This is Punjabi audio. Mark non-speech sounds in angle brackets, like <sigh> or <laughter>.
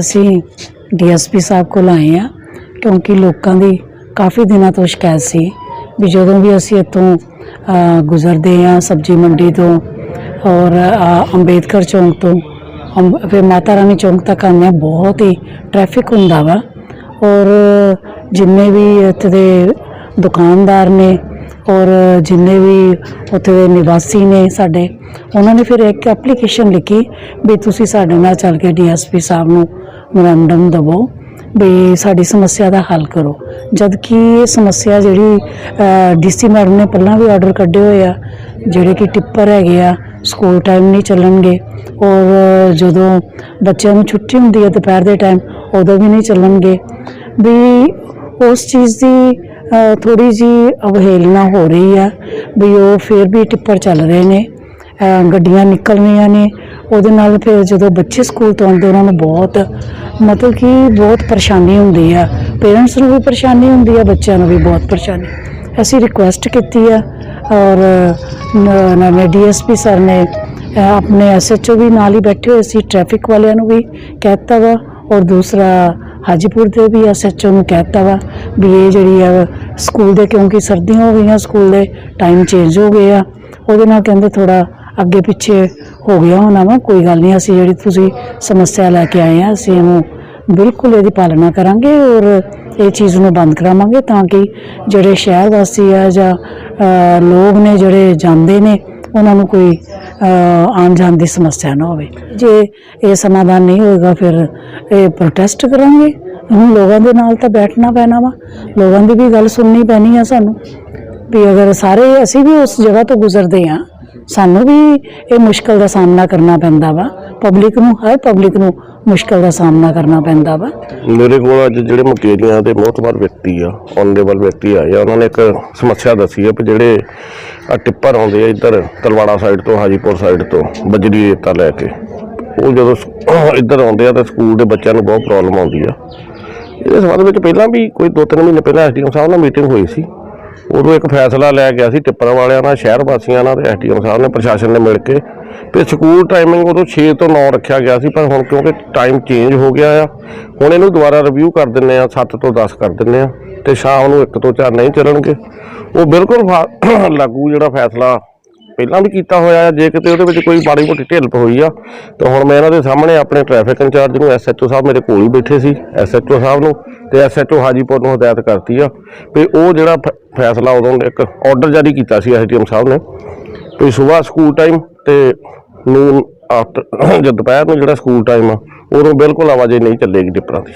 ਅਸੀਂ ਡੀਐਸਪੀ ਸਾਹਿਬ ਕੋਲ ਆਏ ਆ ਕਿਉਂਕਿ ਲੋਕਾਂ ਦੀ ਕਾਫੀ ਦਿਨਾਂ ਤੋਂ ਸ਼ਿਕਾਇਤ ਸੀ ਵੀ ਜਦੋਂ ਵੀ ਅਸੀਂ ਇੱਥੋਂ ਅ, ਗੁਜ਼ਰਦੇ ਆ ਸਬਜ਼ੀ ਮੰਡੀ ਤੋਂ ਔਰ ਅ, ਅੰਬੇਦਕਰ ਚੌਂਕ ਤੋਂ ਅੰਬ- ਫਿਰ ਮਾਤਾ ਰਾਣੀ ਚੌਂਕ ਤੱਕ ਆਉਂਦੇ ਹਾਂ ਬਹੁਤ ਹੀ ਟ੍ਰੈਫਿਕ ਹੁੰਦਾ ਵਾ। ਔਰ ਜਿੰਨੇ ਵੀ ਇੱਥੇ ਦੇ ਦੁਕਾਨਦਾਰ ਨੇ ਔਰ ਜਿੰਨੇ ਵੀ ਉੱਥੇ ਦੇ ਨਿਵਾਸੀ ਨੇ ਸਾਡੇ ਉਹਨਾਂ ਨੇ ਫਿਰ ਇੱਕ ਐਪਲੀਕੇਸ਼ਨ ਲਿਖੀ ਵੀ ਤੁਸੀਂ ਸਾਡੇ ਨਾਲ ਚੱਲ ਕੇ ਡੀਐਸਪੀ ਸਾਹਿਬ ਨੂੰ ਮੈਮੋਰੰਡਮ ਦਵੋ ਵੀ ਸਾਡੀ ਸਮੱਸਿਆ ਦਾ ਹੱਲ ਕਰੋ। ਜਦ ਕਿ ਇਹ ਸਮੱਸਿਆ ਜਿਹੜੀ ਡੀਸੀ ਮੈਡਮ ਨੇ ਪਹਿਲਾਂ ਵੀ ਆਰਡਰ ਕੱਢੇ ਹੋਏ ਆ, ਜਿਹੜੇ ਕਿ ਟਿੱਪਰ ਹੈਗੇ ਆ ਸਕੂਲ ਟਾਈਮ ਨਹੀਂ ਚੱਲਣਗੇ, ਔਰ ਜਦੋਂ ਬੱਚਿਆਂ ਨੂੰ ਛੁੱਟੀ ਹੁੰਦੀ ਹੈ ਦੁਪਹਿਰ ਦੇ ਟਾਈਮ ਉਦੋਂ ਵੀ ਨਹੀਂ ਚੱਲਣਗੇ। ਵੀ ਉਸ ਚੀਜ਼ ਦੀ ਥੋੜੀ ਜੀ ਅਵਹੇਲਨਾ ਹੋ ਰਹੀ ਆ, ਵੀ ਉਹ ਫਿਰ ਵੀ ਟਿੱਪਰ ਚੱਲ ਰਹੇ ਨੇ। ਗੱਡੀਆਂ ਨਿਕਲ ਰਹੀਆਂ ਨੇ। ਉਹਦੇ ਨਾਲ ਫਿਰ ਜਦੋਂ ਬੱਚੇ ਸਕੂਲ ਤੋਂ ਆਉਂਦੇ ਉਹਨਾਂ ਨੂੰ ਬਹੁਤ ਮਤਲਬ ਕਿ ਬਹੁਤ ਪਰੇਸ਼ਾਨੀ ਹੁੰਦੀ ਆ। ਪੇਰੈਂਟਸ ਨੂੰ ਵੀ ਪਰੇਸ਼ਾਨੀ ਹੁੰਦੀ ਆ ਬੱਚਿਆਂ ਨੂੰ ਵੀ ਬਹੁਤ ਪਰੇਸ਼ਾਨੀ। ਅਸੀਂ ਰਿਕੁਐਸਟ ਕੀਤੀ ਆ ਔਰ ਨਵੇਂ ਡੀਐਸਪੀ ਸਰ ਨੇ ਅ, ਆਪਣੇ ਐਸਐਚਓ ਵੀ ਨਾਲ ਹੀ ਬੈਠੇ ਹੋਏ ਸੀ ਟ੍ਰੈਫਿਕ ਵਾਲਿਆਂ ਨੂੰ ਵੀ ਕਹਿਤਾ ਵਾ। ਔਰ ਦੂਸਰਾ ਹਾਜੀਪੁਰ ਦੇ ਵੀ ਐਸਐਚਓ ਨੂੰ ਕਹਿਤਾ ਵਾ ਵੀ ਇਹ ਜਿਹੜੀ ਆ ਸਕੂਲ ਦੇ ਕਿਉਂਕਿ ਸਰਦੀਆਂ ਹੋ ਗਈਆਂ ਸਕੂਲ ਦੇ ਟਾਈਮ ਚੇਂਜ ਹੋ ਗਏ ਆ। ਉਹਦੇ ਨਾਲ ਕਹਿੰਦੇ ਥੋੜਾ ਅੱਗੇ ਪਿੱਛੇ ਹੋ ਗਿਆ ਹੋਣਾ ਵਾ, ਕੋਈ ਗੱਲ ਨਹੀਂ, ਅਸੀਂ ਜਿਹੜੀ ਤੁਸੀਂ ਸਮੱਸਿਆ ਲੈ ਕੇ ਆਏ ਆ, ਅਸੀਂ ਇਹਨੂੰ ਬਿਲਕੁਲ ਇਹਦੀ ਪਾਲਣਾ ਕਰਾਂਗੇ ਔਰ ਇਹ ਚੀਜ਼ ਨੂੰ ਬੰਦ ਕਰਾਵਾਂਗੇ ਤਾਂ ਕਿ ਜਿਹੜੇ ਸ਼ਹਿਰ ਵਾਸੀ ਆ ਜਾਂ ਲੋਕ ਨੇ ਜਿਹੜੇ ਜਾਂਦੇ ਨੇ, ਉਹਨਾਂ ਨੂੰ ਕੋਈ ਆਉਣ ਜਾਣ ਦੀ ਸਮੱਸਿਆ ਨਾ ਹੋਵੇ। ਜੇ ਇਹ ਸਮਾਧਾਨ ਨਹੀਂ ਹੋਏਗਾ, ਫਿਰ ਇਹ ਪ੍ਰੋਟੈਸਟ ਕਰਾਂਗੇ। ਹੁਣ ਲੋਕਾਂ ਦੇ ਨਾਲ ਤਾਂ ਬੈਠਣਾ ਪੈਣਾ ਵਾ। ਲੋਕਾਂ ਦੀ ਵੀ ਗੱਲ ਸੁਣਨੀ ਪੈਣੀ ਆ ਸਾਨੂੰ, ਵੀ ਅਗਰ ਸਾਰੇ ਅਸੀਂ ਵੀ ਉਸ ਜਗ੍ਹਾ ਤੋਂ ਗੁਜ਼ਰਦੇ ਆ ਸਾਨੂੰ ਵੀ ਇਹ ਮੁਸ਼ਕਲ ਦਾ ਸਾਹਮਣਾ ਕਰਨਾ ਪੈਂਦਾ ਵਾ। ਪਬਲਿਕ ਨੂੰ, ਹਰ ਪਬਲਿਕ ਨੂੰ ਮੁਸ਼ਕਲ ਦਾ ਸਾਹਮਣਾ ਕਰਨਾ ਪੈਂਦਾ ਵਾ। ਮੇਰੇ ਕੋਲ ਅੱਜ ਜਿਹੜੇ ਮਕੇਰੀਆਂ ਦੇ ਮੋਹਤਬਰ ਵਿਅਕਤੀ ਆ ਆਨਰੇਬਲ ਵਿਅਕਤੀ ਆਏ ਆ, ਉਹਨਾਂ ਨੇ ਇੱਕ ਸਮੱਸਿਆ ਦੱਸੀ ਆ ਕਿ ਜਿਹੜੇ ਆ ਟਿੱਪਰ ਆਉਂਦੇ ਆ ਇੱਧਰ ਤਲਵਾੜਾ ਸਾਈਡ ਤੋਂ, ਹਾਜੀਪੁਰ ਸਾਈਡ ਤੋਂ, ਬਜਰੀ ਰੇਤਾ ਲੈ ਕੇ। ਉਹ ਜਦੋਂ ਇੱਧਰ ਆਉਂਦੇ ਆ ਤਾਂ ਸਕੂਲ ਦੇ ਬੱਚਿਆਂ ਨੂੰ ਬਹੁਤ ਪ੍ਰੋਬਲਮ ਆਉਂਦੀ ਆ। ਇਹਦੇ ਸੰਬੰਧ ਵਿੱਚ ਪਹਿਲਾਂ ਵੀ ਕੋਈ ਦੋ ਤਿੰਨ ਮਹੀਨੇ ਪਹਿਲਾਂ ਐਸਡੀਐਮ ਸਾਹਿਬ ਨਾਲ ਮੀਟਿੰਗ ਹੋਈ ਸੀ। ਉਦੋਂ ਇੱਕ ਫੈਸਲਾ ਲਿਆ ਗਿਆ ਸੀ ਟਿੱਪਰਾਂ ਵਾਲਿਆਂ ਨਾਲ, ਸ਼ਹਿਰ ਵਾਸੀਆਂ ਨਾਲ ਤੇ ਐਸਡੀਐਮ ਸਾਹਿਬ ਨੇ, ਪ੍ਰਸ਼ਾਸਨ ਨੇ ਮਿਲ ਕੇ। ਤੇ ਸਕੂਲ ਟਾਈਮਿੰਗ ਉਦੋਂ 6 ਤੋਂ 9 ਰੱਖਿਆ ਗਿਆ ਸੀ, ਪਰ ਹੁਣ ਕਿਉਂਕਿ ਟਾਈਮ ਚੇਂਜ ਹੋ ਗਿਆ ਆ, ਹੁਣ ਇਹਨੂੰ ਦੁਬਾਰਾ ਰਿਵਿਊ ਕਰ ਦਿੰਨੇ ਆ 7 ਤੋਂ 10 ਕਰ ਦਿੰਨੇ ਆ, ਤੇ ਸ਼ਾਮ ਨੂੰ 1 ਤੋਂ 4 ਨਹੀਂ ਚੱਲਣਗੇ। ਉਹ ਬਿਲਕੁਲ ਫਾ- <coughs> ਲਾਗੂ ਜਿਹੜਾ ਫੈਸਲਾ ਪਹਿਲਾਂ ਵੀ ਕੀਤਾ ਹੋਇਆ ਹੈ, ਜੇ ਕਿਤੇ ਉਹਦੇ ਵਿੱਚ ਕੋਈ ਮਾੜੀ ਮੋਟੀ ਢਿੱਲਪ ਹੋਈ ਆ, ਤਾਂ ਹੁਣ ਮੈਂ ਇਹਨਾਂ ਦੇ ਸਾਹਮਣੇ ਆਪਣੇ ਟ੍ਰੈਫਿਕ ਇੰਚਾਰਜ ਨੂੰ ਐਸਐਚਓ ਸਾਹਿਬ ਮੇਰੇ ਕੋਲ ਹੀ ਬੈਠੇ ਸੀ ਐਸਐਚਓ ਸਾਹਿਬ ਨੂੰ, ਤੇ ਐਸਐਚਓ ਹਾਜੀਪੁਰ ਨੂੰ ਹਦਾਇਤ ਕਰਤੀ ਆ ਵੀ ਉਹ ਜਿਹੜਾ ਫ- ਫੈਸਲਾ ਉਦੋਂ ਇੱਕ ਆਰਡਰ ਜਾਰੀ ਕੀਤਾ ਸੀ ਐਸਡੀਐਮ ਸਾਹਿਬ ਨੇ, ਵੀ ਸਵੇਰ ਸਕੂਲ ਟਾਈਮ ਤੇ ਨੂਨ ਆਫਟਰ <coughs> ਜਦ ਦੁਪਹਿਰ ਨੂੰ ਜਿਹੜਾ ਸਕੂਲ ਟਾਈਮ ਆ, ਉਦੋਂ ਬਿਲਕੁਲ ਆਵਾਜਾਈ ਨਹੀਂ ਚੱਲੇਗੀ ਟਿੱਪਰਾਂ ਦੀ।